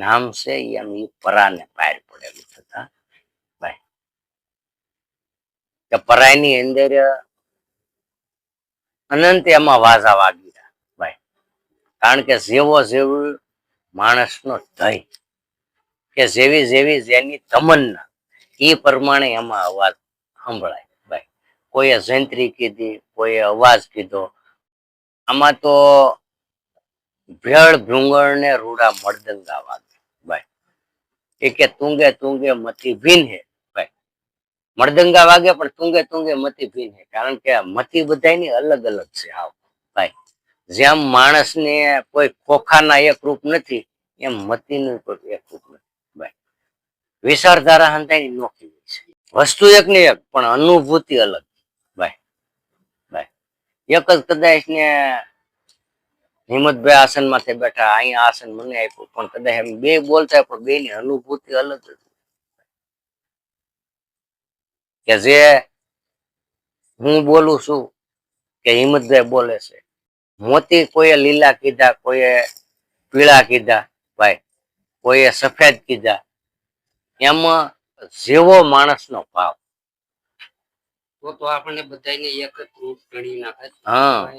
નામ છે એમ આમ ઈ પરાને પાર પડેલું થતા. કે પરાયની અંદર, અનંત એમાં વાજા વાગી ભાઈ કારણ કે જેવો જેવું માણસનો ધય કે જેવી જેવી જેની તમન્ના એ પ્રમાણે એમાં અવાજ સંભળાય. ભાઈ કોઈએ જંત્રી કીધી, કોઈએ અવાજ કીધો. આમાં તો ભેળ ભૃંગળ ને રૂડા મળદંગા વાગે ભાઈ. એ તુંગે તુંગે મતી ભીન હે, ભાઈ. મરદંગા વાગે પણ તુંગે તુંગે મતી ભીન હે, કારણ કે મતી બધાયની અલગ અલગ છે હાવ, ભાઈ. જેમ માણસને કોઈ ખોખાના એક રૂપ નથી, એમ મતીનું કોઈ એક રૂપ નથી, ભાઈ. વિચારધારા હંતાની નોખી છે. વસ્તુ એક ને એક, પણ અનુભૂતિ અલગ, ભાઈ. ભાઈ. એક જ કદાચ ને હિંમતભાઈ આસન માથે બેઠા અહીંયા આસન મને આપ્યું. પણ કદાચ એમ બે બોલતા પણ બે ની અનુભૂતિ અલગ કે જે હું બોલું છું કે હિંમતભાઈ બોલે છે. મોતી કોઈએ લીલા કીધા કોઈએ પીળા કીધા ભાઈ કોઈએ સફેદ કીધા. એમાં જેવો માણસનો ભાવ. તો તો આપણને બધાને એક જ રૂપ ગણી નાખે. હા.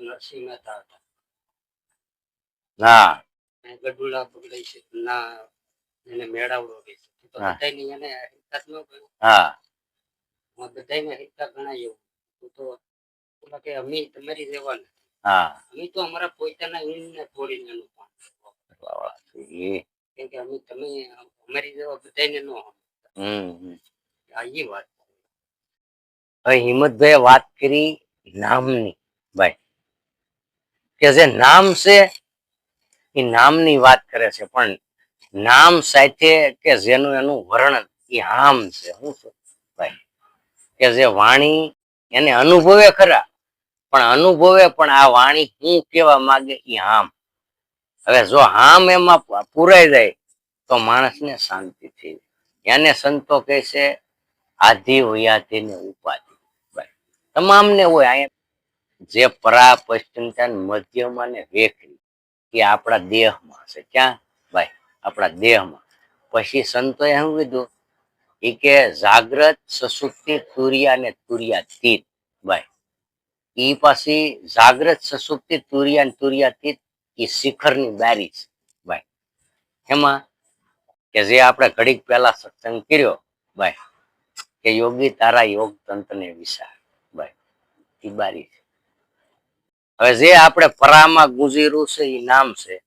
નરસિંહ મહેતા હતા. અને ગડુલા બગડાઈ છે. ના એને મેળાવડો કે છે. તો. બધાને એને હિતા ન ગણ્યો હા. બધાને હિતા ગણાય એવું. તો તો ઓલા કે અમે તમારી નથી. હા. અમે તો અમારા પોતાના ઈંડને તોડીને એનું પાન એ કેમ કે અમે તમે અમારી જેવા બધાને ન હમ હમ. આ ઈ વાત હવે હિંમતભાઈ વાત કરી નામની. ભાઈ કે જે નામ છે એ નામની વાત કરે છે, પણ નામ સાથે કે જેનું એનું વર્ણન, એ આમ છે. છે ભાઈ, કે જે વાણી એને અનુભવે ખરા, પણ અનુભવે, પણ આ વાણી શું કેવા માંગે એ આમ. હવે જો આમ એમાં પૂરાઈ જાય, તો માણસને શાંતિ થઈ જાય. એને સંતો કહે છે, આધિ વયાધિ ને ઉપાધિ તમામને હોય અહીંયા જે પરા પશ્ચિમતા મધ્યમાં ને વેખરી એ આપણા દેહમાં છે. ક્યાં? ભાઈ, આપણા દેહમાં. પછી સંતોએ શું કીધું? એ કે જાગ્રત સસુપ્તિ તુરિયા ને તુરિયાતીત ભાઈ, ઈ પાછી જાગ્રત સસુપ્તિ તુરિયા ને તુરિયાતીત એ શિખરની બારી છે. ભાઈ એમાં કે જે આપણે ઘડીક પહેલા સત્સંગ કર્યો, ભાઈ, કે યોગી તારા યોગ તંત્રને વિચાર. ભાઈ, ઈ બારી છે. હવે જે આપણે પરામાં ગુજર્યું છે એ નામ છે.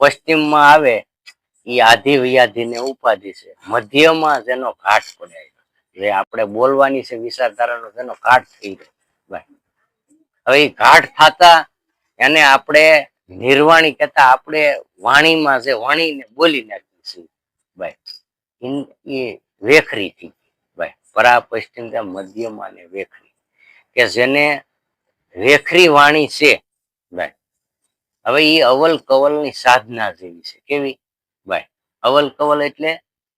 પશ્ચિમમાં આવે એ આધિ વ્યાધિ ને ઉપાધિ છે. મધ્યમાં જેનો ઘાટ પડે જે આપણે બોલવાની છે, વિચારધારાનો જેનો ઘાટ થઈ ગયો. હવે એ ઘાટ થતા એને આપણે નિર્વાણી કહેતા આપણે વાણીમાં જે વાણીને બોલી નાખીએ છીએ. ભાઈ એ વેખરી થઈ ભાઈ પરા પશ્ચિમ મધ્યમાં ને વેખરી. કે જેને વેખરી વાણી છે. ભાઈ હવે એ અવલ કવલની સાધના જેવી છે. કેવી? ભાઈ અવલ કવલ એટલે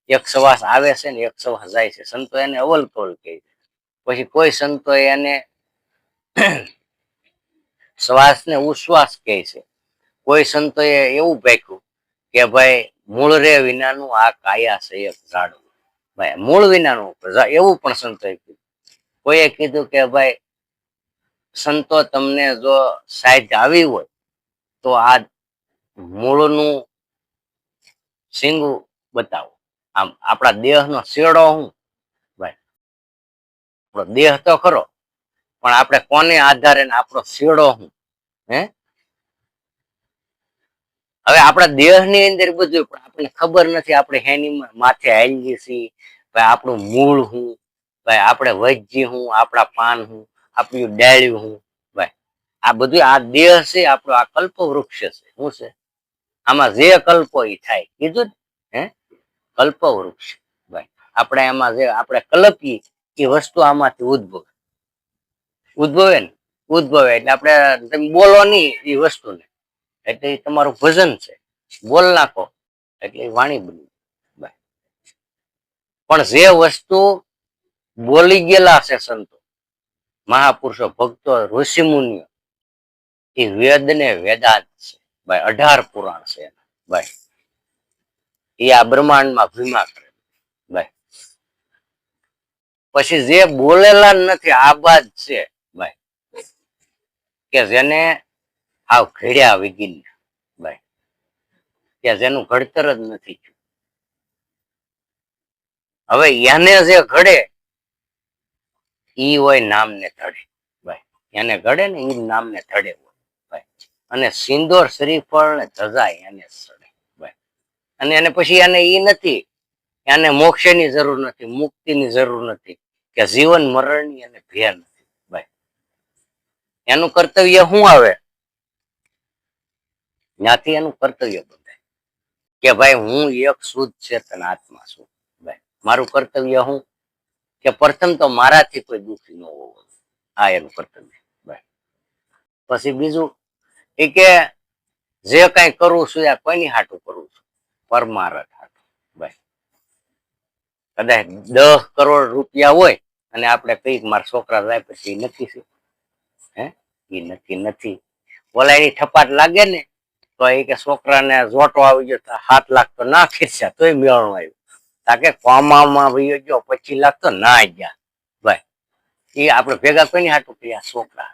એક સવાસ આવે છે ને એક સવાસ જાય છે. સંતો એને અવલ કવલ કહે છે. પછી કોઈ સંતો એને શ્વાસ ને ઉશ્વાસ કહે છે. કોઈ સંતોએ એવું ભાખ્યું કે ભાઈ મૂળ રે વિનાનું આ કાયા છે એક ઝાડવું ભાઈ મૂળ વિનાનું. એવું પણ સંતોએ કીધું. કોઈએ કીધું કે ભાઈ સંતો તમને જો સાહિત્ય આવી હોય, તો આ મૂળનું સિંગું બતાવો. આમ આપણા દેહનો શેડો હું? ભાઈ, આપણો દેહ તો ખરો, પણ આપણે કોને આધારે આપણો શેડો હું? હે? હવે આપણા દેહની અંદર બધું, પણ આપણને ખબર નથી આપણે હેની માથે હાલીએ છીએ, ભાઈ આપણું મૂળ હું, ભાઈ આપણે વજ્જી હું, આપણા પાન હું. આપણું ડાળ્યું હું, ભાઈ. આ બધું આ દેહ છે, આપણો આ કલ્પ વૃક્ષ છે. શું છે? આમાં જે કલ્પો એ થાય. કીધું હે? કલ્પ વૃક્ષ ભાઈ. આપણે એમાં જે, આપણે કલ્પીએ એ વસ્તુ આમાંથી ઉદ્ભવે. ઉદ્ભવે ને? ઉદ્ભવે. એટલે આપણે બોલો નહીં એ વસ્તુને. એટલે એ તમારું ભજન છે. બોલ નાખો. એટલે વાણી બની પણ જે વસ્તુ બોલી ગયેલા છે સંતો મહાપુરુષો, ભક્તો ઋષિ મુનિઓ એ વેદ ને વેદાંત છે. ભાઈ, અઢાર પુરાણ છે ભાઈ, એ આ બ્રહ્માંડમાં ભીમા કરે. ભાઈ, પછી જે બોલેલા નથી, આ બાદ છે. ભાઈ, કે જેને આવ ઘડ્યા વિગીન ભાઈ, કે જેનું ઘડતર જ નથી હવે એને જે ઘડે ઈ હોય નામને ધડે. ભાઈ, એને ઘડે ને ઈ નામને ધડે હોય. અને સિંદોર શ્રીફળ ને ધજાય એને સડે. ભાઈ, અને એને પછી એને ઈ નથી, એને મોક્ષની જરૂર નથી, મુક્તિની જરૂર નથી, કે જીવન મરણની એને ભેર નથી. ભાઈ, એનું કર્તવ્ય શું આવે? ત્યાંથી એનું કર્તવ્ય બંધાય. કે ભાઈ, હું એક શુદ્ધ ચેતન આત્મા છું. ભાઈ, મારું કર્તવ્ય હું કે પ્રથમ તો મારાથી કોઈ દુઃખી ન હોવો. આ એનું પ્રથમ. પછી બીજું એ કે જે કઈ કરું છું એ કોઈની હાટું કરું છું? પરમારથ હાટું. કદાચ દસ કરોડ રૂપિયા હોય અને આપણે કંઈક મારા છોકરા જાય પછી નક્કી છે. હે? એ નક્કી નથી. ઓલા એની ઠપાટ લાગે ને તો એ કે છોકરાને જોટો આવી ગયો હાથ લાખ તો ના ખીરસ્યા, તોય મેળવું આવ્યું. તાકે કોમામાં ભાઈ જો પચીસ લાખ તો ના ગયા. ભાઈ, એ આપણે ભેગા કોઈની હાટું કર્યા, છોકરા.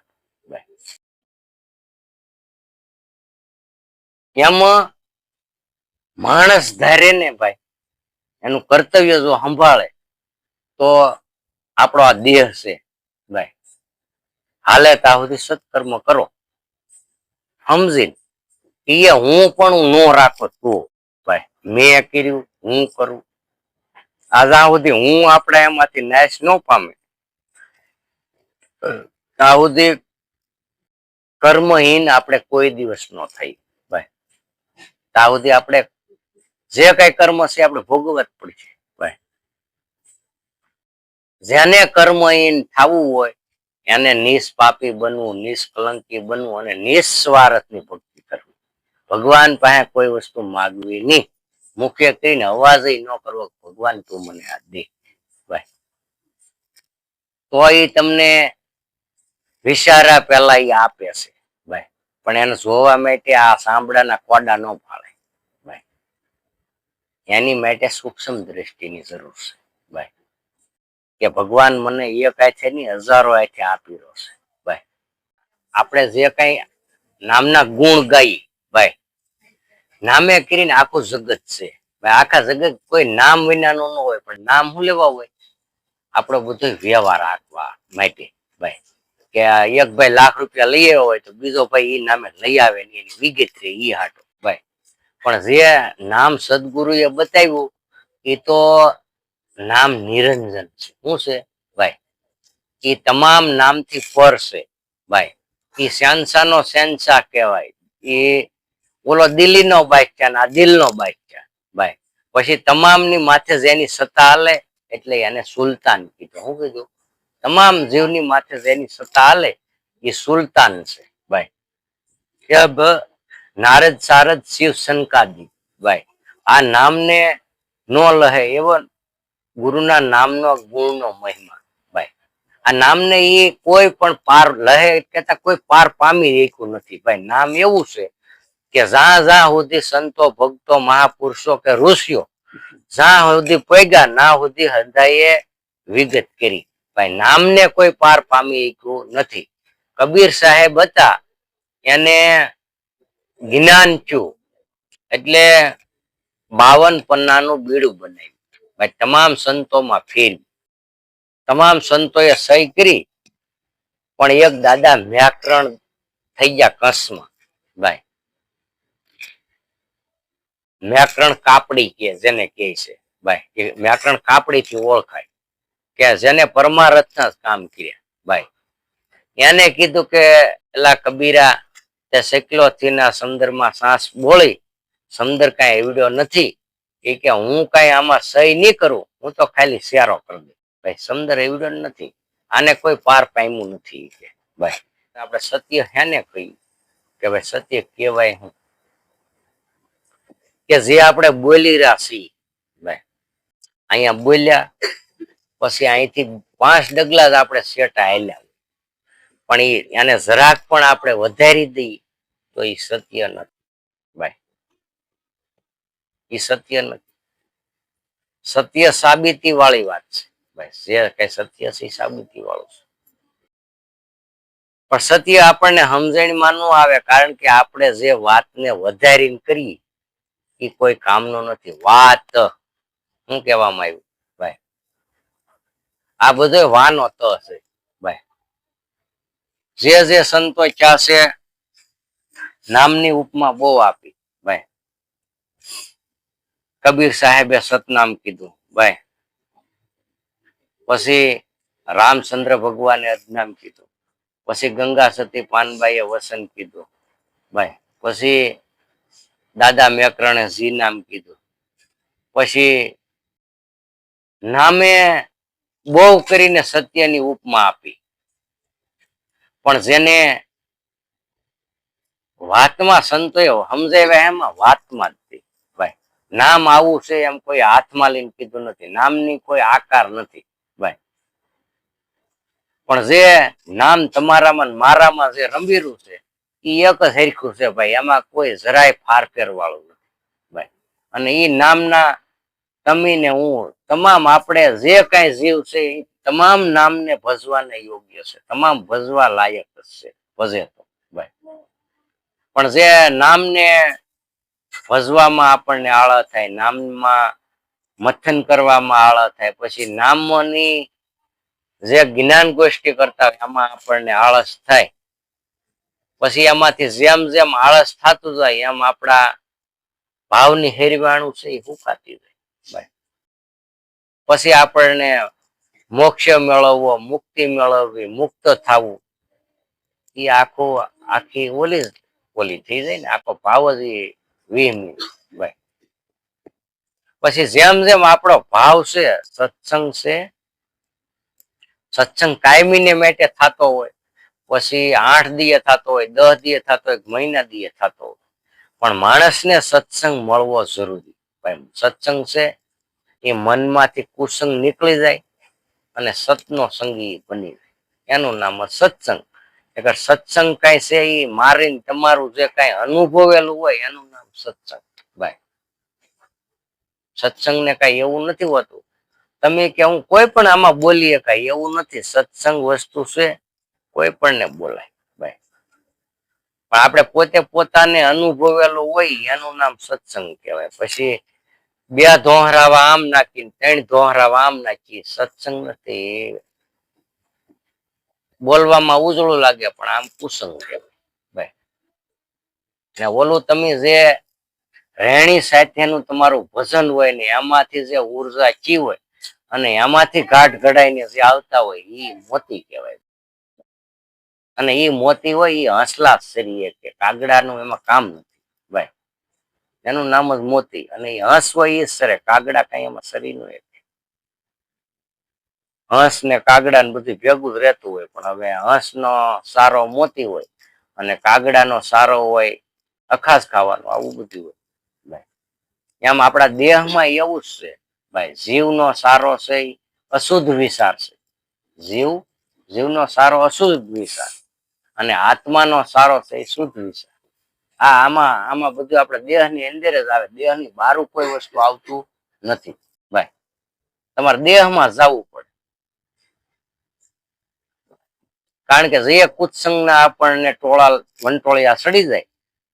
માણસ ધારે ને ભાઈ, એનું કર્તવ્ય જો સંભાળે, તો આપણો આ દેહ છે. ભાઈ, હાલે ત્યાં સુધી સત્કર્મ કરો. સમજીને એ હું પણ નો રાખો તું. ભાઈ, મેં કર્યું, હું કરું. આ સુધી હું આપણે એમાંથી નાશ ન પામે. ત્યાં સુધી કર્મહીન આપણે કોઈ દિવસ ન થઈ. ભાઈ ત્યાં સુધી આપણે જે કઈ કર્મ છે આપણે ભોગવવા જ પડશે. ભાઈ, જેને કર્મહીન થવું હોય, એને નિષ્પાપી બનવું, નિષ્કલંકી બનવું અને નિસ્વાર્થની ભક્તિ કરવી. ભગવાન પાસે કોઈ વસ્તુ માગવી નહીં. મુખ્ય કરીને અવાજ ન કરવો ભગવાન તું મને આ દે. તો એ તમને વિચારા પેલા એ આપે છે. ભાઈ પણ એને જોવા માટે આ સાંભળાના કોડા ન ફાળે. ભાઈ એની માટે સૂક્ષ્મ દ્રષ્ટિની જરૂર છે. ભાઈ કે ભગવાન મને એક આથે નહીં હજારો હાથે આપી રહ્યો છે. ભાઈ આપણે જે કઈ નામના ગુણ ગાઈ ભાઈ નામે કરીને આખું જગત છે. આખા જગત કોઈ નામ વિનાનું ન હોય, પણ નામ શું લેવા હોય? આપણો બધો વ્યવહાર રાખવા માટે. ભાઈ, કે એક ભાઈ લાખ રૂપિયા લઈ આવ્યો હોય તો બીજો ભાઈ એ નામે લઈ આવે ને એની વિગત રે એ હાટો. ભાઈ, પણ જે નામ સદગુરુએ બતાવ્યું એ તો નામ નિરંજન છે. શું છે? ભાઈ એ તમામ નામથી પર છે. ભાઈ એ શેનશા નો શેનશા કહેવાય. એ ઓલો દિલ્હી નો છે ને, આ દિલ નો છે. ભાઈ, પછી તમામની માથે જેની સત્તા હાલે, એટલે એને સુલતાન કીધું. શું કીધું, તમામ જીવની માથે જેની સત્તા હાલે, એ સુલતાન છે. ભાઈ નારદ સારદ શિવ શંકાદી. ભાઈ, આ નામને નો લહે એવો ગુરુના નામનો ગુણનો મહિમા. ભાઈ, આ નામને એ કોઈ પણ પાર લહે કેતા કોઈ પાર પામી રહ્યું નથી. ભાઈ, નામ એવું છે કે જ્યાં જ્યાં સુધી સંતો, ભક્તો, મહાપુરુષો કે ઋષિઓ જ્યાં સુધી પોગ્યા ના સુધી હૃદયે વિગત કરી. ભાઈ, નામને કોઈ પાર પામી શક્યું નથી. કબીર સાહેબ હતા, એને જ્ઞાન થયું, એટલે બાવન પન્નાનું બીડું બનાવ્યું. ભાઈ, તમામ સંતોમાં ફેરવ્યું તમામ સંતોએ સહી કરી, પણ એક દાદા, વ્યાકરણ થઈ ગયા કસમાં. ભાઈ વ્યાકરણ કાપડી કે જેને કહે છે. ભાઈ, એ વ્યાકરણ કાપડી થી ઓળખાય. કે જેને પરમારથના કામ કર્યા. ભાઈ, એને કીધું કે, એલા કબીરા, તે શેકલો ના સંદર્ભમાં સાસ બોલી. સમદર કાંઈ એવડ્યો નથી. એ કે, હું કાંઈ આમાં સહી નહીં કરું. હું તો ખાલી શિયારો કરી દઉં. ભાઈ સમદર એવડ્યો નથી. આને કોઈ પાર પામ્યું નથી કે. ભાઈ, આપણે સત્ય હેને કહ્યું? કે ભાઈ, સત્ય કહેવાય હું કે જે આપણે બોલી રહ્યા અહીંયા બોલ્યા, પછી અહીંથી પાંચ ડગલા જ આપણે શેટા હાલ્યા. પણ એને જરાક પણ આપણે વધારી દઈએ તો એ સત્ય નથી. ભાઈ એ સત્ય નથી. સત્ય સાબિતી વાળી વાત છે. ભાઈ જે કઈ સત્ય છે સાબિતી વાળું છે. પણ સત્ય આપણને સમજણમાં ન આવે કારણ કે આપણે જે વાતને વધારીને કરીએ એ કોઈ કામનો નથી. વાત શું કહેવામાં આવ્યું? ભાઈ, આ બધો વાનો ત છે ભાઈ, જે જે સંતો ક્યાં નામની ઉપમા બહુ આપી. ભાઈ, કબીર સાહેબે સતનામ કીધું. ભાઈ, પછી રામચંદ્ર ભગવાને અજનામ કીધું. પછી ગંગા સતી પાનબાઈએ વસન કીધું. ભાઈ, પછી દાદા મેકરણે જી નામ કીધું. પછી નામે બહુ કરીને સત્યની ઉપમા આપી. પણ જેને વાતમાં સંતોએ સમજાવ્યા એમાં, વાતમાં જ ભાઈ, નામ આવું છે એમ કોઈ હાથમાં લઈને કીધું નથી. નામની કોઈ આકાર નથી. ભાઈ, પણ જે નામ તમારામાં મારામાં જે રંભીરું છે એક જ છે ભાઈ એમાં કોઈ જરાય ફારફેર વાળું નથી ભાઈ. અને એ નામના તમે હું તમામ આપણે જે કાંઈ જીવ છે એ તમામ નામને ભજવાને યોગ્ય છે. તમામ ભજવા લાયક છે, ભજે તો ભાઈ. પણ જે નામને ભજવામાં આપણને આળા થાય, નામમાં મથન કરવામાં આળા થાય, પછી નામની જે જ્ઞાન ગોષ્ઠી કરતા હોય એમાં આપણને આળસ થાય. પછી એમાંથી જેમ જેમ આળસ થતું જાય એમ આપણા ભાવની હેરવાણું છે એ હુકાતી જાય. પછી આપણને મોક્ષ મેળવવો મુક્તિ મેળવવી મુક્ત થવું એ આખો આખી ઓલી ઓલી થઈ જાય ને આખો ભાવ જ એ વિહમી ભાઈ પછી જેમ જેમ આપણો ભાવ છે સત્સંગ છે સત્સંગ કાયમીને માટે થતો હોય પછી આઠ દીએ થતો હોય, દસ દિયે થતો હોય મહિના દીએ થતો હોય. પણ માણસને સત્સંગ મળવો જરૂરી. ભાઈ, સત્સંગ છે, એ મનમાંથી કુસંગ નીકળી જાય અને સતનો સંગી બની જાય. એનું નામ સત્સંગ. એટલે સત્સંગ કઈ છે એ મારીને તમારું જે કઈ અનુભવેલું હોય, એનું નામ સત્સંગ. ભાઈ, સત્સંગને કઈ એવું નથી હોતું. તમે કે હું કોઈ પણ આમાં બોલીએ કઈ, એવું નથી. સત્સંગ વસ્તુ છે કોઈ પણ ને બોલાય, ભાઈ. પણ આપણે પોતે પોતાને અનુભવેલું હોય એનું નામ સત્સંગ કહેવાય. પછી બે ધોહરાવા આમ નાખીને ત્રણ ધોહરાવા આમ નાખી સત્સંગ નથી. બોલવામાં ઉજળું લાગે, પણ આમ કુસંગ કહેવાય, ભાઈ. ઓલું તમે જે રહેણી સાથેનું તમારું ભજન હોય ને, એમાંથી જે ઊર્જા ચી હોય અને એમાંથી ઘાટ ઘડાઈને જે આવતા હોય એ મોતી કહેવાય અને એ મોતી હોય એ હંસલા શરીરે કે કાગડાનું એમાં કામ નથી. ભાઈ, એનું નામ જ મોતી અને એ હંસ હોય એ સરે. કાગડા કઈ એમાં શરીરનું એક. હંસ ને કાગડા ને બધું ભેગું જ રહેતું હોય, પણ હવે હંસ નો સારો મોતી હોય અને કાગડાનો સારો હોય અખાસ ખાવાનો આવું બધું હોય. ભાઈ, એમ આપણા દેહમાં એવું જ છે. ભાઈ, જીવનો સારો છે અશુદ્ધ વિસાર છે. જીવ, જીવનો સારો અશુદ્ધ વિચાર. અને આત્માનો સારો છે શુદ્ધ વિચાર આ આમાં આમાં બધું આપણે દેહની અંદર જ આવે. દેહની બહારું કોઈ વસ્તુ આવતું નથી. ભાઈ, તમારે દેહમાં જવું પડે. કારણ કે જે કુત્સંગના આપણને ટોળા વંટોળિયા સડી જાય,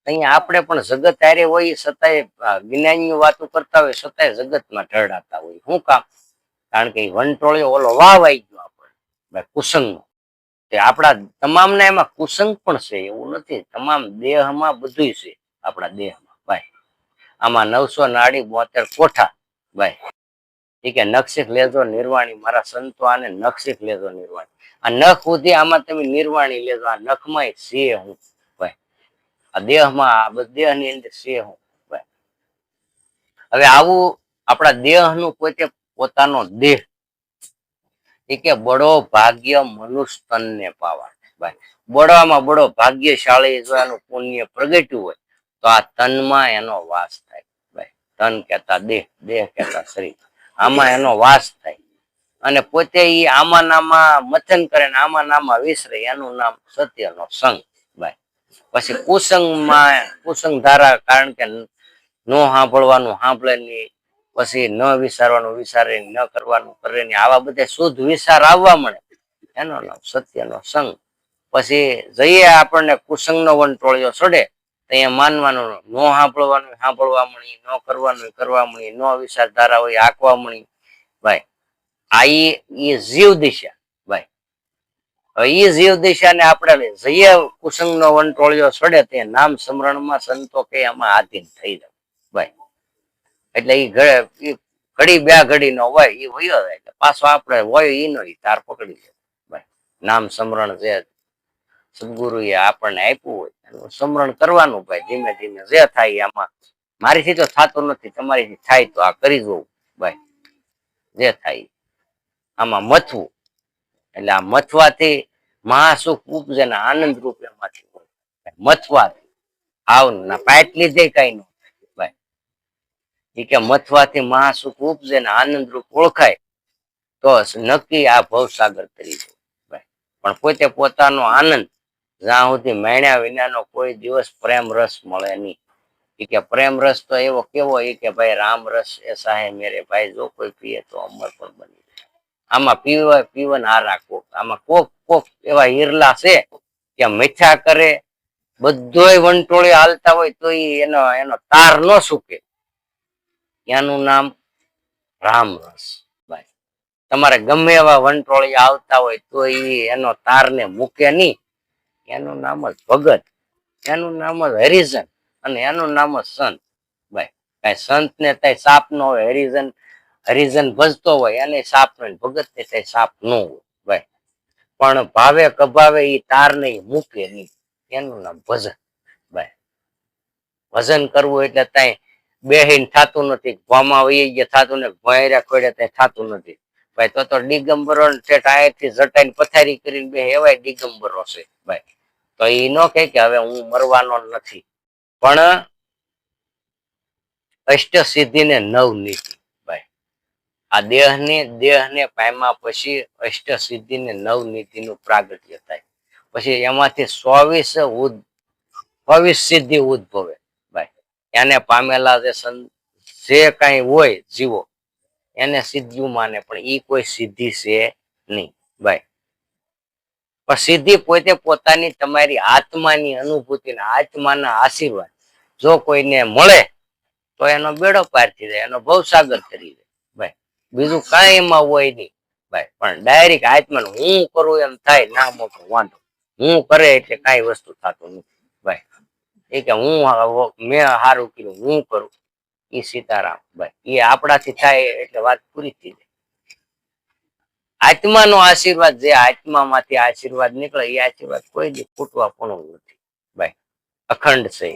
અહીંયા આપણે પણ જગત હારે હોય છતાંય, આ જ્ઞાનની વાતો કરતા હોય છતાંય જગતમાં ઢળાતા હોય. શું કામ? કારણ કે વંટોળિયો ઓલો વાવાઈ ગયો આપણે કુસંગનો. તે આપણા તમામના એમાં કુસંગ પણ છે, એવું નથી. તમામ દેહમાં બધુંય છે આપણા દેહમાં. ભાઈ, આમાં નવસો નાડી બોતેર કોઠા. ભાઈ ઠીક કે નક્ષિક લેજો નિર્વાણી, મારા સંતો આને નક્ષિક લેજો નિર્વાણી. આ નખ સુધી આમાં તમે નિર્વાણી લેજો, આ નખમાં છે હું. ભાઈ, આ દેહમાં, આ બધ- દેહની અંદર છે હું. ભાઈ, હવે આવું આપણા દેહનું પોતે પોતાનો દેહ એ કે બડો ભાગ્ય મનુષ્ય તનને પાવા ભાઈ, બડામાં બડો ભાગ્યશાળી જો એનું પુણ્ય પ્રગટ્યું હોય, તો આ તનમાં એનો વાસ થાય. ભાઈ, તન કહેતા દેહ દેહ કહેતા શરીર. આમાં એનો વાસ થાય. અને પોતે ઈ આમાં નામાં મથન કરે ને આમાં નામાં વિસરે, એનું નામ સત્યનો સંગ. ભાઈ, પછી કુસંગમાં કુસંગ ધારા કારણ કે નો સાંભળવાનું સાંભળે નહીં પછી ન વિચારવાનું, વિચારે ન કરવાનું, કરે ને આવા બધા શુદ્ધ વિચાર આવવા મળે. એનો નામ સત્યનો સંગ. પછી જઈએ આપણને કુસંગનો વંટોળિયો ચડે અહીંયા માનવાનું ન સાંભળવાનું, સાંભળવા મળી, ન કરવાનું, કરવા મળી, ન વિચારધારા હોય, આંકવા મળી. ભાઈ, આ ઈ જીવ દિશા, ભાઈ. એ જીવ દિશાને આપણે જઈએ કુસંગનો વંટોળિયો ચડે તે નામ સ્મરણમાં સંતો કે આમાં આધીન થઈ જાય ભાઈ. એટલે એ ઘડી બે ઘડી નો હોય એ વયો જાય. એટલે પાછો આપણે હોય ઈ નો તાર પકડી લે. નામ સમરણ જે સદગુરુએ આપણને આપ્યું હોય, એનું સ્મરણ કરવાનું ભાઈ, ધીમે ધીમે જે થાય આમાં. મારીથી તો થતું નથી, તમારીથી થાય તો આ કરી જોવું ભાઈ જે થાય. આમાં મથવું. એટલે આ મથવાથી મહાસુખ ઉપજે ને આનંદ રૂપ એમાંથી મથવાથી. આવ ના પાટ લીધે કઈ ન ઈ કે મથવાથી મહાસુખ ઉપજે ને આનંદ રૂપ ઓળખાય. તો નક્કી આ ભવસાગર કરી દે પણ પોતે પોતાનો આનંદ જ્યાં સુધી મેણ્યા વિનાનો કોઈ દિવસ પ્રેમ રસ મળે નહીં. એ કે પ્રેમ રસ તો એવો કેવો એ કે ભાઈ રામ રસ એ સાહેબ મેરે ભાઈ, જો કોઈ પીએ તો અમર પણ બની જાય. આમાં પીવા પીવન આ રાખો આમાં કોક કોક એવા હિરલા છે કે મીઠા કરે, બધોય વંટોળી હાલતા હોય તો એનો એનો તાર ન સુકે. એનું નામ રામ રસ ભાઈ તમારે ગમે એવા વંટોળી આવતા હોય તો એ એનો તારને મૂકે નહીં. એનું નામ જ ભગત. એનું નામ જ હરિજન અને એનું નામ જ સંત. ભાઈ કઈ સંત ને કઈ સાપ ન હોય, હરિજન હરિજન ભજતો હોય, એને સાપ ન હોય ભગત ને કઈ સાપ ન હોય. ભાઈ પણ ભાવે કભાવે એ તાર ને મૂકે નહીં. એનું નામ ભજન. ભાઈ ભજન કરવું એટલે ત્યાં બેહીને થતું નથી. ભોમાં વહી ગયા થતું ને ભોયરા ખોડે ત્યાં થતું નથી. ભાઈ, તો તો દિગંબરો જટાઈને પથારી કરીને બે એવાય દિગંબરો છે, ભાઈ. તો એ ન કે હવે હું મરવાનો નથી. પણ અષ્ટ સિદ્ધિ ને નવ નીતિ ભાઈ. આ દેહને દેહને પામ્યા પછી અષ્ટ સિદ્ધિ ને નવ નીતિ નું પ્રાગટ્ય થાય. પછી એમાંથી ચોવીસ ચોવીસ સિદ્ધિ ઉદ્ભવે. એને પામેલા જે જે કઈ હોય જીવો, એને સિદ્ધિયું માને, પણ એ કોઈ સિદ્ધિ છે નહીં. ભાઈ. પણ સિદ્ધિ પોતે પોતાની તમારી આત્માની અનુભૂતિ આત્માના આશીર્વાદ જો કોઈને મળે, તો એનો બેડો પાર થઈ જાય, એનો ભવસાગર કરી દે. ભાઈ. બીજું કાંઈ એમાં હોય નહીં. ભાઈ, પણ ડાયરેક્ટ આત્માનું હું કરું એમ થાય, ના મોટો વાંધો. હું કરે એટલે કાંઈ વસ્તુ થતું નથી. ભાઈ. કે હું મેં સારું કર્યું, હું કરું? એ સીતારામ, ભાઈ એ આપણાથી થાય એટલે વાત પૂરી થઈ જાય. આત્માનો આશીર્વાદ જે આત્મામાંથી આશીર્વાદ નીકળે એ આશીર્વાદ કોઈ દી ફૂટવા પણ નથી, ભાઈ. અખંડ છે